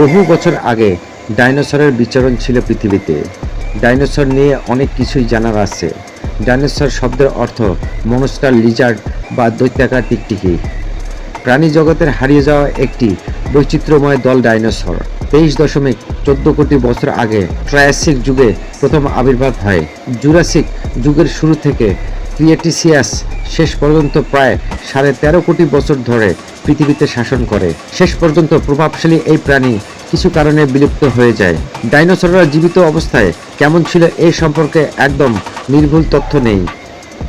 বহু বছর আগে ডাইনোসরের বিচরণ ছিল পৃথিবীতে। ডাইনোসর নিয়ে অনেক কিছুই জানার আছে। ডাইনোসর শব্দের অর্থ মনস্টার লিজার্ড বা দৈত্যাকার টিকটিকি। প্রাণী জগতের হারিয়ে যাওয়া একটি বৈচিত্র্যময় দল ডাইনোসর। তেইশ দশমিক চোদ্দ কোটি বছর আগে ট্রায়াসিক যুগে প্রথম আবির্ভাব হয়। জুরাসিক যুগের শুরু থেকে ক্রিয়েটিসিয়াস শেষ পর্যন্ত প্রায় সাড়ে তেরো কোটি বছর ধরে পৃথিবীতে শাসন করে। শেষ পর্যন্ত প্রভাবশালী এই প্রাণী কিছু কারণে বিলুপ্ত হয়ে যায়। ডাইনোসররা জীবিত অবস্থায় কেমন ছিল এই সম্পর্কে একদম নির্ভুল তথ্য নেই।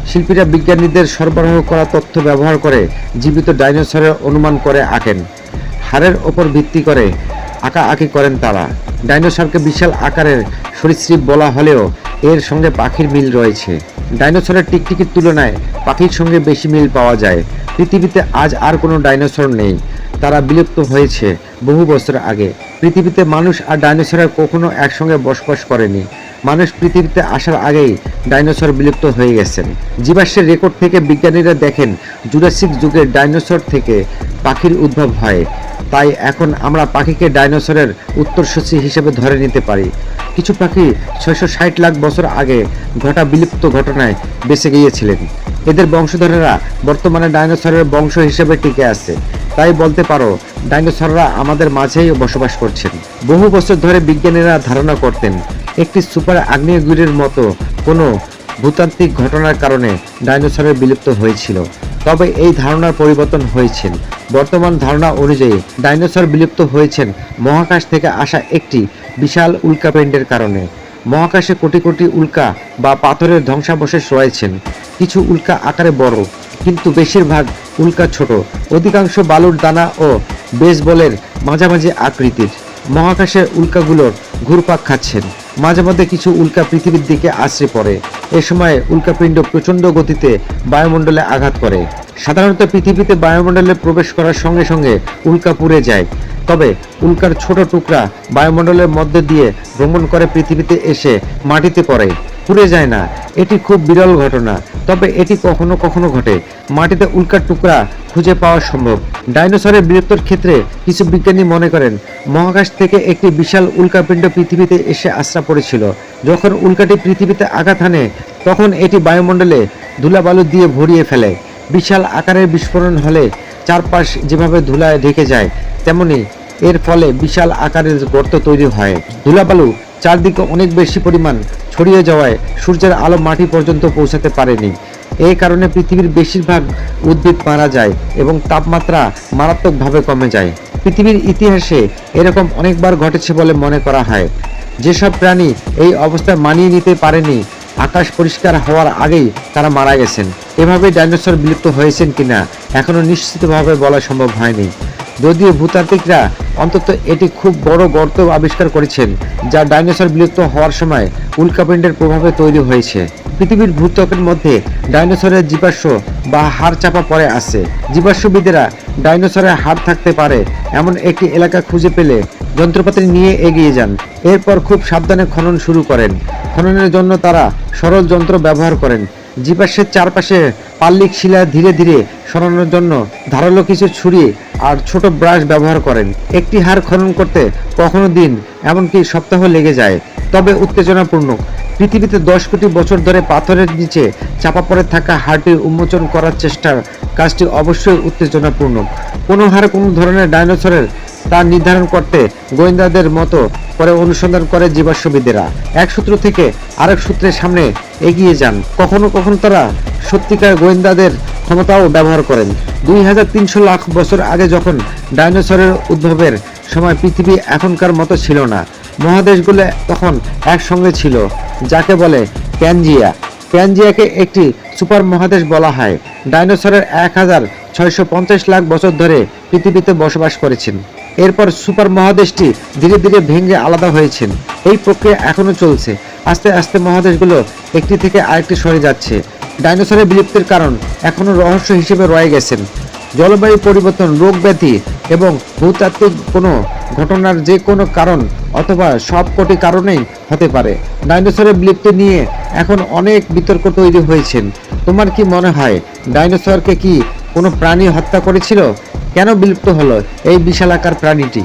শিল্পীরা বিজ্ঞানীদের সরবরাহ করা তথ্য ব্যবহার করে জীবিত ডাইনোসরের অনুমান করে আঁকেন। হাড়ের ওপর ভিত্তি করে আঁকা আঁকি করেন তারা। ডাইনোসরকে বিশাল আকারের সরীসৃপ বলা হলেও এর সঙ্গে পাখির মিল রয়েছে। ডাইনোসরের টিকটিকির তুলনায় পাখির সঙ্গে বেশি মিল পাওয়া যায়। পৃথিবীতে আজ আর কোনো ডাইনোসর নেই। তারা বিলুপ্ত হয়েছে বহু বছর আগে। পৃথিবীতে মানুষ আর ডাইনোসরের কখনো একসঙ্গে বসবাস করেনি। মানুষ পৃথিবীতে আসার আগেই ডাইনোসর বিলুপ্ত হয়ে গেছেন। জীবাশ্মের রেকর্ড থেকে বিজ্ঞানীরা দেখেন, জুরাসিক যুগের ডাইনোসর থেকে পাখির উদ্ভব হয়। তাই এখন আমরা পাখিকে ডাইনোসরের উত্তরসূচি হিসেবে ধরে নিতে পারি। কিছু পাখি ছয়শো ষাট লাখ বছর আগে ঘটা বিলুপ্ত ঘটনায় বেঁচে গিয়েছিলেন। এদের বংশধরেরা বর্তমানে ডাইনোসরের বংশ হিসেবে টিকে আছে। তাই বলতে পারো, ডাইনোসররা আমাদের মাঝেই বসবাস করছেন। বহু বছর ধরে বিজ্ঞানীরা ধারণা করতেন, একটি সুপার আগ্নেয়গিরির মতো কোনো ভূতাত্ত্বিক ঘটনার কারণে ডাইনোসরের বিলুপ্ত হয়েছিল। তবে এই ধারণার পরিবর্তন হয়েছে বর্তমান ধারণা অনুযায়ী ডাইনোসর বিলুপ্ত হয়েছেন মহাকাশ থেকে আসা একটি বিশাল উল্কাপিণ্ডের কারণে। মহাকাশে কোটি কোটি উল্কা বা পাথরের ধ্বংসাবশেষ রয়েছেন। কিছু উল্কা আকারে বড়, কিন্তু বেশিরভাগ উল্কা ছোট। অধিকাংশ বালুর দানা ও বেসবলের মাঝামাঝি আকৃতির। মহাকাশের উল্কাগুলোর ঘুরপাক খাচ্ছেন। মাঝে মধ্যে কিছু উল্কা পৃথিবীর দিকে আশ্রে পড়ে। এ সময় উল্কাপিণ্ড প্রচণ্ড গতিতে বায়ুমণ্ডলে আঘাত করে। সাধারণত পৃথিবীতে বায়ুমণ্ডলে প্রবেশ করার সঙ্গে সঙ্গে উল্কা পুড়ে যায়। তবে উল্কার ছোট টুকরা বায়ুমণ্ডলের মধ্যে দিয়ে ভ্রমণ করে পৃথিবীতে এসে মাটিতে পড়ে। পুড়ে যায় না। এটি খুব বিরল ঘটনা, তবে এটি কখনো কখনো ঘটে। মাটিতে উল্কার টুকরা খুঁজে পাওয়া সম্ভব। ডাইনোসরের বীরত্বর ক্ষেত্রে কিছু বিজ্ঞানী মনে করেন, মহাকাশ থেকে একটি বিশাল উল্কাপিণ্ড পৃথিবীতে এসে আশ্রা পড়েছিল। যখন উল্কাটি পৃথিবীতে আঘাত হানে, তখন এটি বায়ুমণ্ডলে ধুলাবালু দিয়ে ভরিয়ে ফেলে। বিশাল আকারের বিস্ফোরণ হলে চারপাশ যেভাবে ধুলায় ঢেকে যায়, তেমনি এর ফলে বিশাল আকারের গর্ত তৈরি হয়। ধুলাবালু চারদিকে অনেক বেশি পরিমাণ ছড়িয়ে যাওয়ায় সূর্যের আলো মাটি পর্যন্ত পৌঁছাতে পারেনি। এই কারণে পৃথিবীর বেশিরভাগ উদ্ভিদ মারা যায় এবং তাপমাত্রা মারাত্মকভাবে কমে যায়। পৃথিবীর ইতিহাসে এরকম অনেকবার ঘটেছে বলে মনে করা হয়। যেসব প্রাণী এই অবস্থায় মানিয়ে নিতে পারেনি, আকাশ পরিষ্কার হওয়ার আগেই তারা মারা গেছেন। এভাবে ডাইনোসর বিলুপ্ত হয়েছেন কিনা এখনও নিশ্চিতভাবে বলা সম্ভব হয়নি। যদিও ভূতাত্ত্বিকরা অন্তত এটি খুব বড় গর্ত আবিষ্কার করেছেন, যা ডাইনোসর বিলুপ্ত হওয়ার সময় উল্কাপিণ্ডের প্রভাবে তৈরি হয়েছে। পৃথিবীর ভূত্বকের মধ্যে ডাইনোসরের জীবাশ্ম বা হাড় চাপা পড়ে আছে। জীবাশ্মবিদেরা ডাইনোসরের হাড় থাকতে পারে এমন একটি এলাকা খুঁজে পেলে যন্ত্রপাতি নিয়ে এগিয়ে যান। এরপর খুব সাবধানে খনন শুরু করেন। খননের জন্য তারা সরল যন্ত্র ব্যবহার করেন। জীবাশ্মের চারপাশে পাল্লিক শিলা ধীরে ধীরে সরানোর জন্য ধারালো কিছু ছুরি আর ছোট ব্রাশ ব্যবহার করেন। একটি হাড় খনন করতে কখনো দিন, এমনকি সপ্তাহ লেগে যায়, তবে উত্তেজনাপূর্ণ। পৃথিবীতে দশ কোটি বছর ধরে পাথরের নিচে চাপা পড়ে থাকা হাড়টি উন্মোচন করার চেষ্টার কাজটি অবশ্যই উত্তেজনাপূর্ণ। কোনো হাড় কোনো ধরনের ডাইনোসরের তা নির্ধারণ করতে গোয়েন্দাদের মতো করে অনুসন্ধান করে জীবাশ্মবিদেরা। এক সূত্র থেকে আরেক সূত্রের সামনে এগিয়ে যান। কখনো কখনো তারা সত্যিকার গোয়েন্দাদের ক্ষমতাও ব্যবহার করেন। দুই হাজার তিনশো লাখ বছর আগে যখন ডাইনোসরের উদ্ভবের সময় পৃথিবী এখনকার মতো ছিল না, মহাদেশগুলো তখন একসঙ্গে ছিল, যাকে বলে প্যানজিয়া। প্যানজিয়াকে একটি সুপার মহাদেশ বলা হয়। ডাইনোসরের এক হাজার ছয়শো পঞ্চাশ লাখ বছর ধরে পৃথিবীতে বসবাস করেছেন। এরপর সুপার মহাদেশটি ধীরে ধীরে ভেঙে আলাদা হয়েছেন এই প্রক্রিয়া এখনও চলছে। আস্তে আস্তে মহাদেশগুলো একটি থেকে আরেকটি সরে যাচ্ছে। ডাইনোসরের বিলুপ্তির কারণ এখনও রহস্য হিসেবে রয়ে গেছেন। জলবায়ু পরিবর্তন, রোগ ব্যাধি এবং ভূতাত্ত্বিক কোনো ঘটনার যে কোনো কারণ অথবা সব কটি কারণেই হতে পারে। ডাইনোসরের বিলুপ্তি নিয়ে এখন অনেক বিতর্ক তৈরি হয়েছেন তোমার কি মনে হয়, ডাইনোসরকে কি কোনো প্রাণী হত্যা করেছিল? কেন বিলুপ্ত হলো? এই বিশালাকার প্রাণীটি।